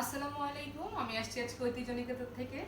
আসসালামু আলাইকুম, আমি আসছি আজকে ঐতিহ্যনিকেতন থেকে।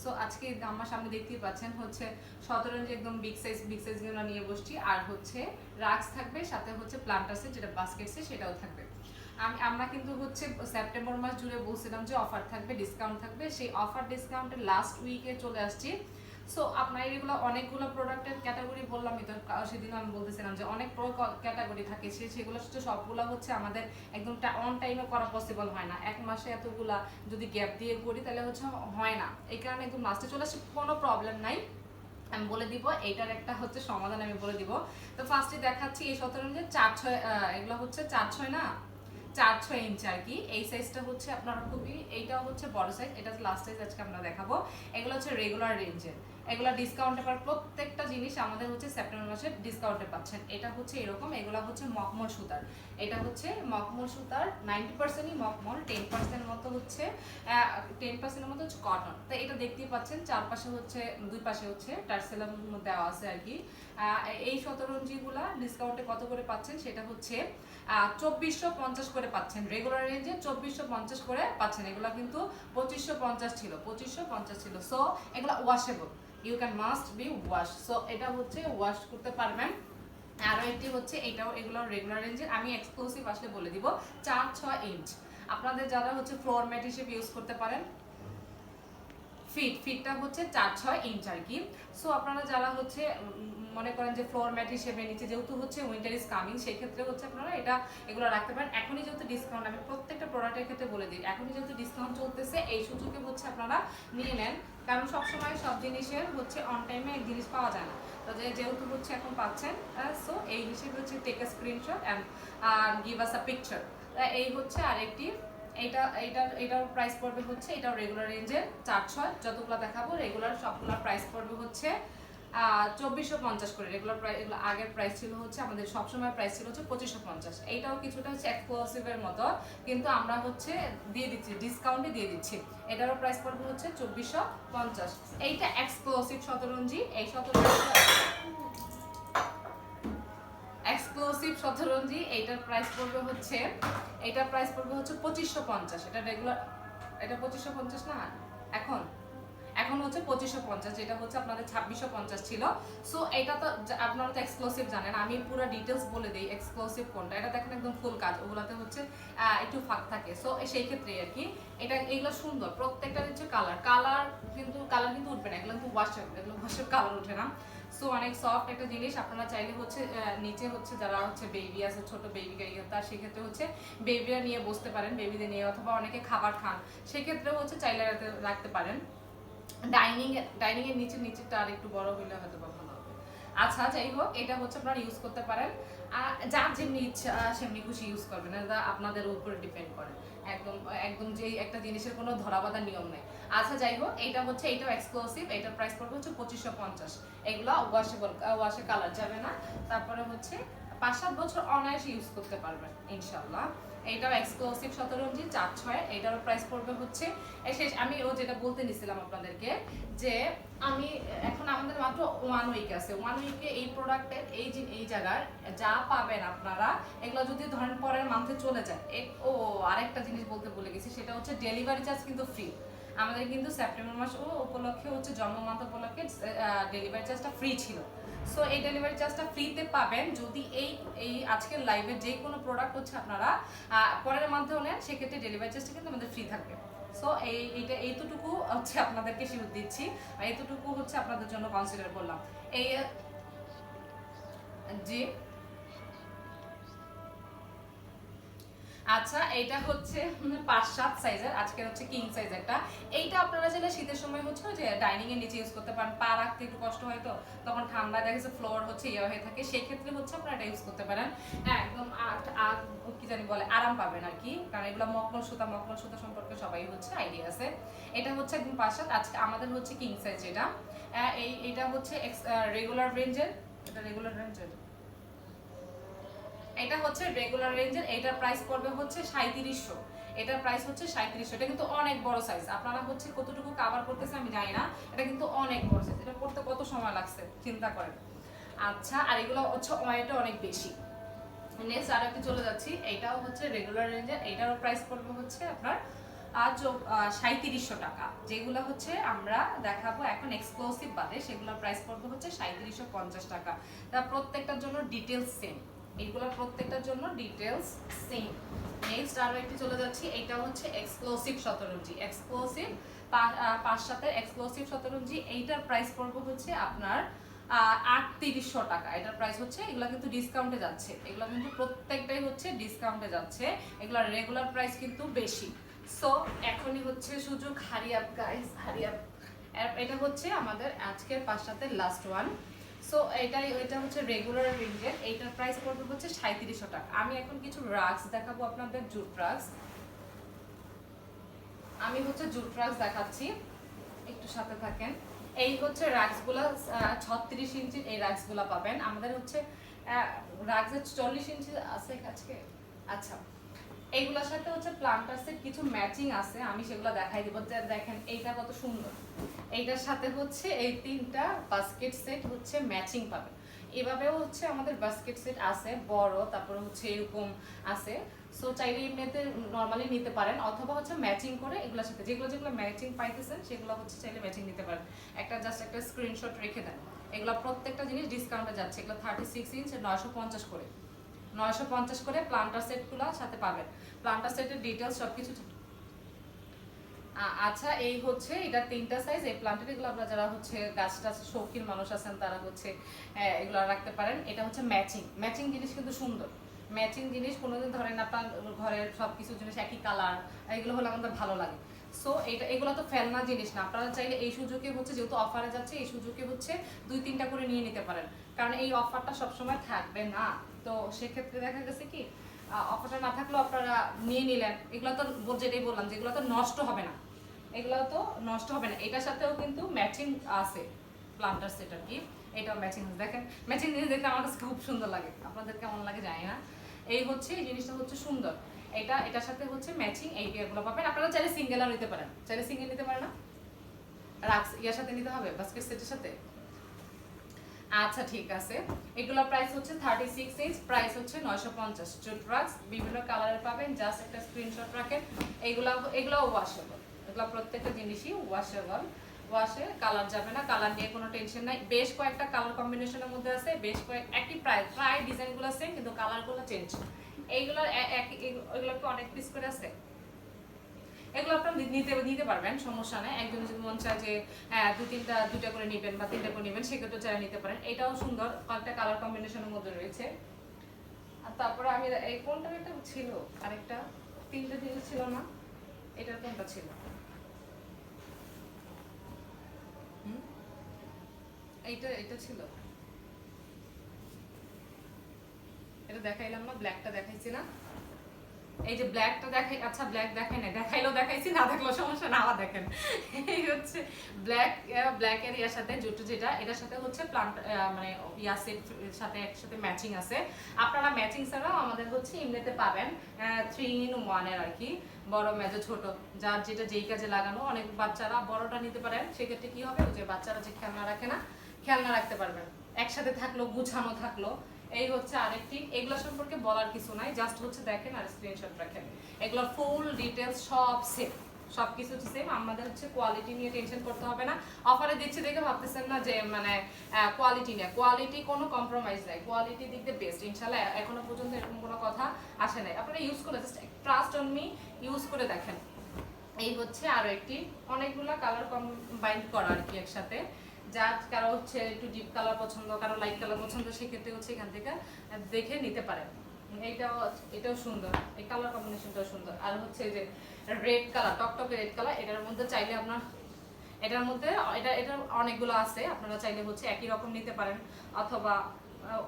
সো আজকে আমার সামনে দেখতেই পাচ্ছেন হচ্ছে সতরঞ্জ একদম বিগ সাইজ বিগ সাইজগুলো নিয়ে বসছি। আর হচ্ছে রাক্স থাকবে, সাথে হচ্ছে প্লান্টার্সের যেটা বাস্কেটসে সেটাও থাকবে। আমি, আমরা কিন্তু হচ্ছে সেপ্টেম্বর মাস জুড়ে বলছিলাম যে অফার থাকবে ডিসকাউন্ট থাকবে। সেই অফার ডিসকাউন্টের লাস্ট উইকে চলে আসছি। সো আপনার এগুলো অনেকগুলো প্রোডাক্টের ক্যাটাগরি বললামই তো সেদিন আমি বলতেছিলাম যে অনেক ক্যাটাগরি থাকে, সে সেগুলো সবগুলো হচ্ছে আমাদের একদম অন টাইমে করা পসিবল হয় না। এক মাসে এতগুলা যদি গ্যাপ দিয়ে করি তাহলে হচ্ছে হয় না। এই কারণে একদম লাস্টে চলে আসছে কোনো প্রবলেম নাই। আমি বলে দিব এইটার একটা হচ্ছে সমাধান আমি বলে দিব। তো ফার্স্টে দেখাচ্ছি এই শতরঞ্জের চার ছয় এগুলো হচ্ছে চার ছয় না? চার ছয় ইঞ্চ আর কি। এই সাইজটা হচ্ছে আপনার খুবই, এইটাও হচ্ছে বড় সাইজ এটা লাস্ট সাইজ আজকে আমরা দেখাবো। এগুলো হচ্ছে রেগুলার রেঞ্জের এগুলো ডিসকাউন্টে পার প্রত্যেকটা জিনিস আমাদের হচ্ছে সেপ্টেম্বর মাসে ডিসকাউন্টে পাচ্ছেন। এটা হচ্ছে এরকম, এগুলা হচ্ছে মখমল সুতার। এটা হচ্ছে মখমল সুতার নাইনটি পার্সেন্টই মখমল টেন পার্সেন্ট মতো হচ্ছে টেন পার্সেন্টের মতো হচ্ছে কটন তো এটা দেখতেই পাচ্ছেন, চারপাশে হচ্ছে, দুই পাশে হচ্ছে টার্সেলাম দেওয়া আছে আর কি। এই শতরঞ্জিগুলা ডিসকাউন্টে কত করে পাচ্ছেন? সেটা হচ্ছে চব্বিশশো পঞ্চাশ করে পাচ্ছেন। রেগুলার রেঞ্জে চব্বিশশো পঞ্চাশ করে পাচ্ছেন। এগুলা কিন্তু পঁচিশশো পঞ্চাশ ছিল, পঁচিশশো পঞ্চাশ ছিল। সো এগুলা washable you can must be wash so এটা হচ্ছে ওয়াশ করতে পারবেন। আরও একটি হচ্ছে এটাও, এগুলো রেগুলার রেঞ্জের আমি এক্সক্লুসিভ আসলে বলে দিব, চার, ছয় ইঞ্চ আপনাদের যারা হচ্ছে ফ্লোর ম্যাট হিসেবে ইউজ করতে পারেন ফিট ফিটটা হচ্ছে চার, ছয় ইঞ্চ আর কি। সো আপনারা যারা হচ্ছে মনে করেন যে ফ্লোর ম্যাট হিসেবে নিচে যেহেতু হচ্ছে উইন্টার ইজ কামিং সেই ক্ষেত্রে হচ্ছে আপনারা এটা এগুলো রাখতে পারেন। এখনই যেহেতু ডিসকাউন্ট আমি প্রত্যেকটা প্রোডাক্টের ক্ষেত্রে বলে দিই, এখনই যেহেতু ডিসকাউন্ট চলতেছে, এই সুযোগে হচ্ছে আপনারা নিয়ে নেন। কারণ সবসময় সব জিনিসের হচ্ছে অন টাইমে এক জিনিস পাওয়া যায় না। তো যেহেতু হচ্ছে এখন পাচ্ছেন সো এই হিসেবে হচ্ছে take a screenshot and give us a picture এই হচ্ছে আরেকটি এইটা এইটার এটার প্রাইস পড়বে হচ্ছে, এটাও রেগুলার রেঞ্জের চার ছয়, যতগুলো দেখাবো রেগুলার সবগুলোর প্রাইস পড়বে হচ্ছে চব্বিশশো পঞ্চাশ করে। রেগুলার প্রাইস এগুলো আগের প্রাইস ছিল হচ্ছে আমাদের সবসময় প্রাইস ছিল হচ্ছে পঁচিশশো পঞ্চাশ। এইটাও কিছুটা হচ্ছে এক্সক্লুসিভের মতো, কিন্তু আমরা হচ্ছে দিয়ে দিচ্ছি ডিসকাউন্টে দিয়ে দিচ্ছি। এটারও প্রাইস পড়বে হচ্ছে চব্বিশশো পঞ্চাশ। এইটা এক্সক্লুসিভ শতরঞ্জি, এই শতরঞ্জি এক্সক্লুসিভ শতরঞ্জি, এইটার প্রাইস পড়বে হচ্ছে এটার প্রাইস পড়বে হচ্ছে পঁচিশশো পঞ্চাশ। এটা রেগুলার এটা পঁচিশশো পঞ্চাশ না? এখন? এখন হচ্ছে পঁচিশশো পঞ্চাশ, যেটা হচ্ছে আপনাদের ছাব্বিশশো পঞ্চাশ ছিল। সো এটা তো আপনারা তো এক্সক্লুসিভ জানেন, আমি পুরো ডিটেলস বলে দিই এক্সক্লুসিভ কোনটা। এটা দেখেন একদম ফুল কাজ, ওগুলাতে হচ্ছে একটু ফাঁক থাকে। সো সেই ক্ষেত্রে আর কি, এটা, এগুলো সুন্দর প্রত্যেকটা হচ্ছে কালার কালার কিন্তু কালার কিন্তু উঠবে না, এগুলো কিন্তু ওয়াশের এগুলো ওয়াশের কালার উঠে না। সো অনেক সফট একটা জিনিস, আপনারা চাইলে হচ্ছে নিচে হচ্ছে যারা হচ্ছে বেবি আছে, ছোট বেবি তার সেক্ষেত্রে হচ্ছে বেবিরা নিয়ে বসতে পারেন বেবিদের নিয়ে, অথবা অনেকে খাবার খান। সেক্ষেত্রেও হচ্ছে চাইলে রাখতে পারেন। ডাইনিং ডাইনিং এর নিচে নিচেটা আর একটু বড় হইলে হয়তো বা ভালো হবে। আচ্ছা যাই হোক, এটা হচ্ছে আপনারা ইউজ করতে পারেন। আর যার যেমনি ইচ্ছা সেমনি খুশি ইউজ করবেন। এটা আপনাদের উপরে ডিপেন্ড করে। একদম একদম যে একটা জিনিসের কোনো ধরাবাঁধা নিয়ম নেই। আচ্ছা যাই হোক এইটা হচ্ছে এইটাও এক্সক্লুসিভ এটার প্রাইস পড়বে হচ্ছে পঁচিশশো পঞ্চাশ। এগুলো ওয়াশেবল ওয়াশে কালার যাবে না। তারপরে হচ্ছে পাঁচ সাত বছর অনায়াসে ইউজ করতে পারবেন ইনশাল্লাহ এইটাও এক্সক্লুসিভ শতরঞ্জি চার ছয়, এটারও প্রাইস পড়বে হচ্ছে শেষ, আমি ও যেটা বলতে নিছিলাম আপনাদেরকে, যে আমি, এখন আমাদের মাত্র ওয়ান উইক আছে ওয়ান উইকে এই প্রোডাক্টের এই যে, এই জায়গার, যা পাবেন আপনারা, এগুলো যদি ধরেন পরের মান্থে চলে যায় ও, আরেকটা জিনিস বলতে ভুলে গেছি, সেটা হচ্ছে ডেলিভারি চার্জ কিন্তু ফ্রি আমাদের কিন্তু সেপ্টেম্বর মাস ও উপলক্ষে হচ্ছে জন্ম মান্থ উপলক্ষে ডেলিভারি চার্জটা ফ্রি ছিল। সো এই ডেলিভারি চার্জটা ফ্রিতে পাবেন। যদি এই এই আজকের লাইভে যে কোনো প্রোডাক্ট হচ্ছে আপনারা পরের মাধ্যমে নেন সেক্ষেত্রে ডেলিভারি চার্জটা কিন্তু আমাদের ফ্রি থাকবে। সো এই, এইটা, এইটুকু হচ্ছে আপনাদেরকে শিউর দিচ্ছি। এতটুকু হচ্ছে আপনাদের জন্য কনসিডার করলাম। এই, জি? আচ্ছা এটা হচ্ছে উম, পাঁচ সাত সাইজের আজকে হচ্ছে কিং সাইজ একটা এইটা আপনারা চাইলে শীতের সময় হচ্ছে যে ডাইনিং এর নিচে ইউজ করতে পারেন। পা রাখতে একটু কষ্ট হয় তো তখন ঠান্ডা দেখা গেছে ফ্লোর হচ্ছে ইয়ে হয়ে থাকে। সেই ক্ষেত্রে হচ্ছে আপনারা এটা ইউজ করতে পারেন। হ্যাঁ একদম কি জানি বলে আরাম পাবেন আর কি। কারণ এগুলো মকমল সুতা মকমল সুতা সম্পর্কে সবাই হচ্ছে আইডিয়া আছে। এটা হচ্ছে একদম পাঁচ সাত আজকে আমাদের হচ্ছে কিং সাইজ যেটা এই এটা হচ্ছে রেগুলার রেঞ্জের এটা রেগুলার রেঞ্জের এটা হচ্ছে রেগুলার রেঞ্জের এটার প্রাইস পড়বে হচ্ছে সাঁত্রিশশো এটার প্রাইস হচ্ছে সাঁত্রিশশো এটা কিন্তু অনেক বড় সাইজ আপনারা হচ্ছে কতটুকু কাভার করতেছে আমি জানি না। এটা কিন্তু অনেক বড় সাইজ এটা করতে কত সময় লাগছে? চিন্তা করেন। আচ্ছা আর এগুলো হচ্ছে ওয়েটও অনেক বেশি। নেক্সট আর একটু চলে যাচ্ছি। এইটাও হচ্ছে রেগুলার রেঞ্জের এইটারও প্রাইস পড়বে হচ্ছে আপনার সাঁত্রিশশো টাকা। যেগুলো হচ্ছে আমরা দেখাবো এখন এক্সক্লুসিভ বাদে। সেগুলোর প্রাইস পড়বে হচ্ছে সাঁত্রিশশো পঞ্চাশ টাকা। তা প্রত্যেকটার জন্য ডিটেলস সেম এইগুলোর প্রত্যেকটার জন্য ডিটেলস সেম নেক্সট আরও একটি চলে যাচ্ছি, এটা হচ্ছে এক্সক্লুসিভ শতরঞ্জি। এক্সক্লুসিভ পাঁচ সাথে এক্সক্লুসিভ শতরঞ্জি, এইটার প্রাইস পড়বে হচ্ছে আপনার আটত্রিশশো টাকা। এটার প্রাইস হচ্ছে, এগুলো কিন্তু ডিসকাউন্টে যাচ্ছে। এগুলো কিন্তু প্রত্যেকটাই হচ্ছে ডিসকাউন্টে যাচ্ছে। এগুলোর রেগুলার প্রাইস কিন্তু বেশি। সো এখনই হচ্ছে সুযোগ। হারিয়াপ গাইস হারিয়াপ এটা হচ্ছে আমাদের আজকের পাঁচটাতে লাস্ট ওয়ান সো এটাই, এটা হচ্ছে রেগুলার রেঞ্জের এইটার প্রাইস পড়বে হচ্ছে সাঁত্রিশশো টাকা। আমি এখন কিছু রাক্স দেখাবো আপনাদের জুট রাক্স আমি হচ্ছে জুট রাক্স দেখাচ্ছি, একটু সাথে থাকেন। এই হচ্ছে রাক্সগুলো ছত্রিশ ইঞ্চির এই রাক্সগুলো পাবেন। আমাদের হচ্ছে রাক্সের চল্লিশ ইঞ্চি আছে আজকে? আচ্ছা। এইগুলোর সাথে হচ্ছে প্লান্টার্সের কিছু ম্যাচিং আছে, আমি সেগুলো দেখাই দিব। যে দেখেন, এইটা কত সুন্দর। এইটার সাথে হচ্ছে এই তিনটা বাস্কেট সেট হচ্ছে ম্যাচিং পাবে এভাবেও হচ্ছে আমাদের বাস্কেট সেট আছে, বড়, তারপরে হচ্ছে এরকম আছে। সো চাইলে এমনিতে নর্মালি নিতে পারেন, অথবা হচ্ছে ম্যাচিং করে এগুলোর সাথে। যেগুলো যেগুলো ম্যাচিং পাইতেছেন, সেগুলো হচ্ছে চাইলে ম্যাচিং নিতে পারেন। একটা জাস্ট একটা স্ক্রিনশট রেখে দেন। এগুলো প্রত্যেকটা জিনিস ডিসকাউন্টে যাচ্ছে। এগুলো থার্টি সিক্স ইঞ্চ নয়শো পঞ্চাশ করে। নয়শো পঞ্চাশ করে প্লান্টার সেটগুলো সাথে পাবেন। প্লান্টার সেটের ডিটেলস সব কিছু আচ্ছা এই হচ্ছে, এটা তিনটা সাইজ এই প্লান্টের এগুলো আপনারা যারা হচ্ছে গাছ টাছ শৌখিন মানুষ আছেন, তারা হচ্ছে এগুলো রাখতে পারেন। এটা হচ্ছে ম্যাচিং ম্যাচিং জিনিস কিন্তু সুন্দর। ম্যাচিং জিনিস কোনোদিন ধরেন আপনার ঘরের সব কিছু জিনিস একই কালার এগুলো হলে আমাদের ভালো লাগে। সো এটা এগুলো তো ফেলনা জিনিস না। আপনারা চাইলে এই সুযোগে হচ্ছে যেহেতু অফারে যাচ্ছে, এই সুযোগে হচ্ছে দুই, তিনটা করে নিয়ে নিতে পারেন। কারণ এই অফারটা সবসময় থাকবে না। তো সেক্ষেত্রে দেখা গেছে কি অফারটা না থাকলেও আপনারা নিয়ে নিলেন। এগুলো তো যেটাই বললাম যেগুলো তো নষ্ট হবে না। এগুলো তো নষ্ট হবে না। এটার সাথেও কিন্তু ম্যাচিং আছে। প্লান্টার সেট আর কি? এটাও ম্যাচিং দেখেন ম্যাচিং জিনিস দেখতে আমার কাছে খুব সুন্দর লাগে। আপনাদের কেমন লাগে জানি না। এই হচ্ছে, এই জিনিসটা হচ্ছে সুন্দর। এটা, এটার সাথে হচ্ছে ম্যাচিং এই বিয়ারগুলো পাবেন। আপনারা চাইলে সিঙ্গেলও নিতে পারেন। চাইলে সিঙ্গেল নিতে পারেন না? রাক্স ইয়ার সাথে নিতে হবে? বাস্কেট সেটের সাথে? আচ্ছা ঠিক আছে। এগুলোর প্রাইস হচ্ছে থার্টি সিক্স ইঞ্চ প্রাইস হচ্ছে নয়শো পঞ্চাশ। জুট রাক্স বিভিন্ন কালারের পাবেন। জাস্ট একটা স্ক্রিনশট রাখেন। এগুলো এগুলো ওয়াশেবল এগুলো প্রত্যেকটা জিনিসই ওয়াশেবল ওয়াশে কালার যাবে না। কালার নিয়ে কোনো টেনশন নাই। বেশ কয়েকটা কালার কম্বিনেশনের মধ্যে আছে। বেশ কয়েক, একই প্রায় প্রায় ডিজাইনগুলো সেম কিন্তু কালারগুলো চেঞ্জ এইগুলোর এ- এক এগুলো কি অনেক পিস করে আছে। এগুলো আপনারা নিতে নিতে পারবেন সমস্যা নেই। একজন যদি মন চায় যে হ্যাঁ, দু তিনটা দুটা করে নেবেন বা তিনটা করে নেবেন সেক্ষেত্রে চাইলে নিতে পারেন। এটাও সুন্দর কয়েকটা কালার কম্বিনেশনের মধ্যে রয়েছে। আর তারপরে আমি এই কোনটা একটা ছিল? আরেকটা? তিনটা জিনিস ছিল না? এটার কোনটা ছিল? এইটা এটা ছিল। এটা দেখাইলাম না ব্ল্যাকটা দেখাইছি না। এই যে ব্ল্যাকটা দেখাই আচ্ছা ব্ল্যাক দেখাই না দেখাইলেও দেখাইছি, না দেখলেও সমস্যা না দেখেন। এই হচ্ছে ব্ল্যাক ব্ল্যাক এর ইয়ার সাথে জুটো যেটা, এটার সাথে হচ্ছে প্লান্ট মানে ইয়া সেট সাথে একসাথে ম্যাচিং আছে। আপনারা ম্যাচিং ছাড়াও আমাদের হচ্ছে এমনিতে পাবেন থ্রি ইন ওয়ানের আর কি। বড়, মেজো, ছোট, যার যেটা যেই কাজে লাগানো, অনেক বাচ্চারা বড়টা নিতে পারেন। সেক্ষেত্রে কি হবে? যে বাচ্চারা যে খেলনা রাখে না, খেলনা রাখতে পারবেন। একসাথে থাকল, গুছানো থাকল এই হচ্ছে আরেকটি। এগুলো সম্পর্কে বলার কিছু নাই জাস্ট হচ্ছে দেখেন আর স্ক্রিনশট রাখেন। এগুলো ফুল ডিটেলস সব সেম সব কিছু সেম আমাদের হচ্ছে কোয়ালিটি নিয়ে টেনশন করতে হবে না। অফারে দিচ্ছি দেখে ভাবতেছেন না যে মানে কোয়ালিটি নিয়ে। কোয়ালিটি কোনো কম্প্রোমাইজ নাই কোয়ালিটি দিক দিয়ে বেস্ট ইনশাল্লাহ এখনও পর্যন্ত এরকম কোনো কথা আসে নাই। আপনারা ইউজ করে just trust on me use করে দেখেন। এই হচ্ছে আরও একটি, অনেকগুলা কালার কম্বাইন্ড করা আর কি একসাথে। যার কারও হচ্ছে একটু ডিপ কালার পছন্দ, কারও লাইট কালার পছন্দ, সেক্ষেত্রে হচ্ছে এখান থেকে দেখে নিতে পারেন এইটাও এটাও সুন্দর, এই কালার কম্বিনেশনটাও সুন্দর। আর হচ্ছে যে রেড কালার টকটকে রেড কালার এটার মধ্যে চাইলে আপনার, এটার মধ্যে, এটা এটার অনেকগুলো আছে, আপনারা চাইলে হচ্ছে একই রকম নিতে পারেন। অথবা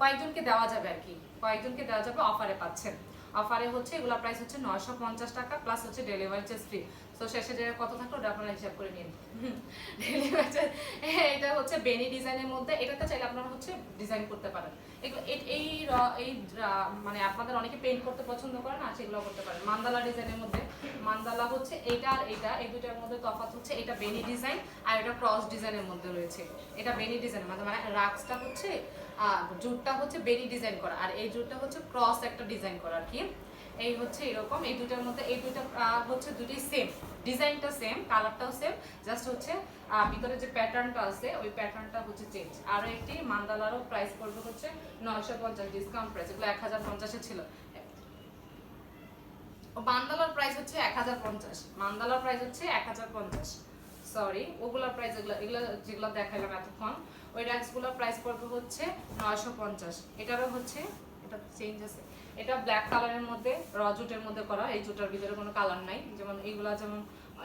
কয়েকজনকে দেওয়া যাবে আর কি, কয়েকজনকে দেওয়া যাবে অফারে পাচ্ছেন। অফারে হচ্ছে এগুলোর প্রাইস হচ্ছে নয়শো পঞ্চাশ টাকা প্লাস হচ্ছে ডেলিভারি চার্জ ফ্রি তো শেষে যে কত থাকল ওটা আপনারা হিসাব করে নিন। ডেলিভারি চার্জ এটা হচ্ছে বেনি ডিজাইনের মধ্যে। এটাতে চাইলে আপনারা হচ্ছে ডিজাইন করতে পারেন। এগুলো এই এই মানে আপনাদের অনেকে পেইন্ট করতে পছন্দ করেন আর সেগুলো করতে পারেন। মান্দালা ডিজাইনের মধ্যে। মান্দালা হচ্ছে এইটা আর এইটা, এই দুটার মধ্যে তফাৎ হচ্ছে এটা বেনি ডিজাইন আর এটা ক্রস ডিজাইনের মধ্যে রয়েছে। এটা বেনি ডিজাইন মানে মানে রাক্সটা হচ্ছে জুটটা হচ্ছে বেনি ডিজাইন করা। আর এই জুটটা হচ্ছে ক্রস একটা ডিজাইন করা আর কি। এই হচ্ছে এরকম, এই দুটার মধ্যে, এই দুইটা হচ্ছে দুটোই সেম ডিজাইনটা সেম কালারটাও সেম জাস্ট হচ্ছে ভিতরে যে প্যাটার্নটা আছে, ওই প্যাটার্নটা হচ্ছে চেঞ্জ আরও একটি মান্দালারও প্রাইস পড়বে হচ্ছে নয়শো পঞ্চাশ ডিসকাউন্ট প্রাইস এগুলো এক হাজার পঞ্চাশে ছিল। মান্দালার প্রাইস হচ্ছে এক হাজার পঞ্চাশ, মান্দালার প্রাইস হচ্ছে এক হাজার পঞ্চাশ সরি ওগুলোর প্রাইস এগুলো এগুলো যেগুলো দেখাইলাম এতক্ষণ, ওই র্যাক্সগুলোর প্রাইস পড়বে হচ্ছে নয়শো পঞ্চাশ, এটারও হচ্ছে, এটা চেঞ্জ আছে এটা ব্ল্যাক কালারের মধ্যে র জুটের মধ্যে করা, এই জুটার ভিতরে কোনো কালার নাই। যেমন এইগুলা যেমন,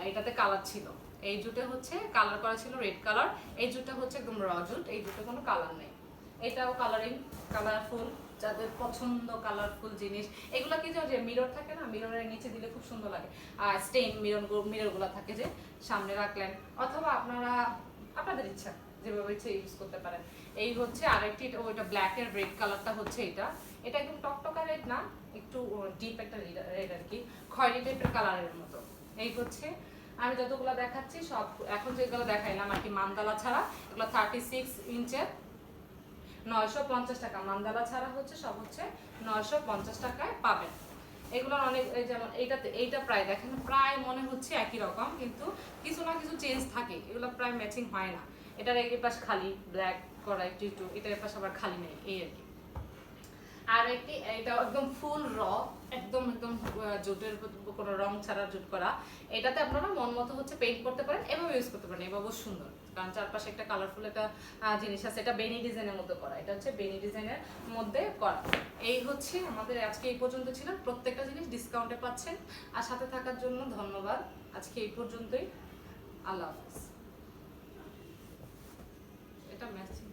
এটাতে কালার ছিল। এই জুটে হচ্ছে কালার করা ছিল রেড কালার এই জুটটা হচ্ছে একদম র জুট, এই জুটে কোনো কালার নেই। এটাও কালারিং কালারফুল যাদের পছন্দ কালারফুল জিনিস। এগুলো কি যে মিরর থাকে না মিররের নিচে দিলে খুব সুন্দর লাগে। আর স্টেন মিরর মিররগুলো থাকে যে, সামনে রাখলেন। অথবা আপনারা, আপনাদের ইচ্ছা, যেভাবে ইচ্ছে ইউজ করতে পারেন। এই হচ্ছে আরেকটি ওইটা ব্ল্যাক এর রেড কালারটা হচ্ছে এটা। এটা একদম টকটকা রেড না, একটু ডিপ একটা রেড আর কি, খয়েরি টাইপের কালারের মতো। এই হচ্ছে, আমি যতগুলো দেখাচ্ছি সব, এখন যেগুলো দেখাইলাম আর কি, মান্দালা ছাড়া, এগুলো থার্টি সিক্স ইঞ্চের। নয়শো পঞ্চাশ টাকা, মান্দালা ছাড়া হচ্ছে, সব হচ্ছে নয়শো পঞ্চাশ টাকায় পাবেন। এগুলো অনেক যেমন এইটাতে, এইটা প্রায় দেখেন, প্রায় মনে হচ্ছে একই রকম, কিন্তু কিছু না কিছু চেঞ্জ থাকে, এগুলো প্রায় ম্যাচিং হয় না। এটার এই পাশ খালি ব্ল্যাক করা একটু একটু, এটার পাশ আবার খালি নেই, এই আর কি। আর একটি, এটা একদম ফুল র একদম একদম জুটের কোনো রং ছাড়া জুট করা। এটাতে আপনারা মন মতো হচ্ছে পেইন্ট করতে পারেন এভাবে ইউজ করতে পারেন এভাবেও সুন্দর। কারণ চারপাশে একটা কালারফুল একটা জিনিস আছে, এটা বেনি ডিজাইনের মধ্যে করা, এটা হচ্ছে বেনি ডিজাইনের মধ্যে করা। এই হচ্ছে আমাদের আজকে এই পর্যন্ত ছিল, প্রত্যেকটা জিনিস ডিসকাউন্টে পাচ্ছেন। আর সাথে থাকার জন্য ধন্যবাদ, আজকে এই পর্যন্তই, আল্লাহ হাফিজ। এটা ম্যাচিং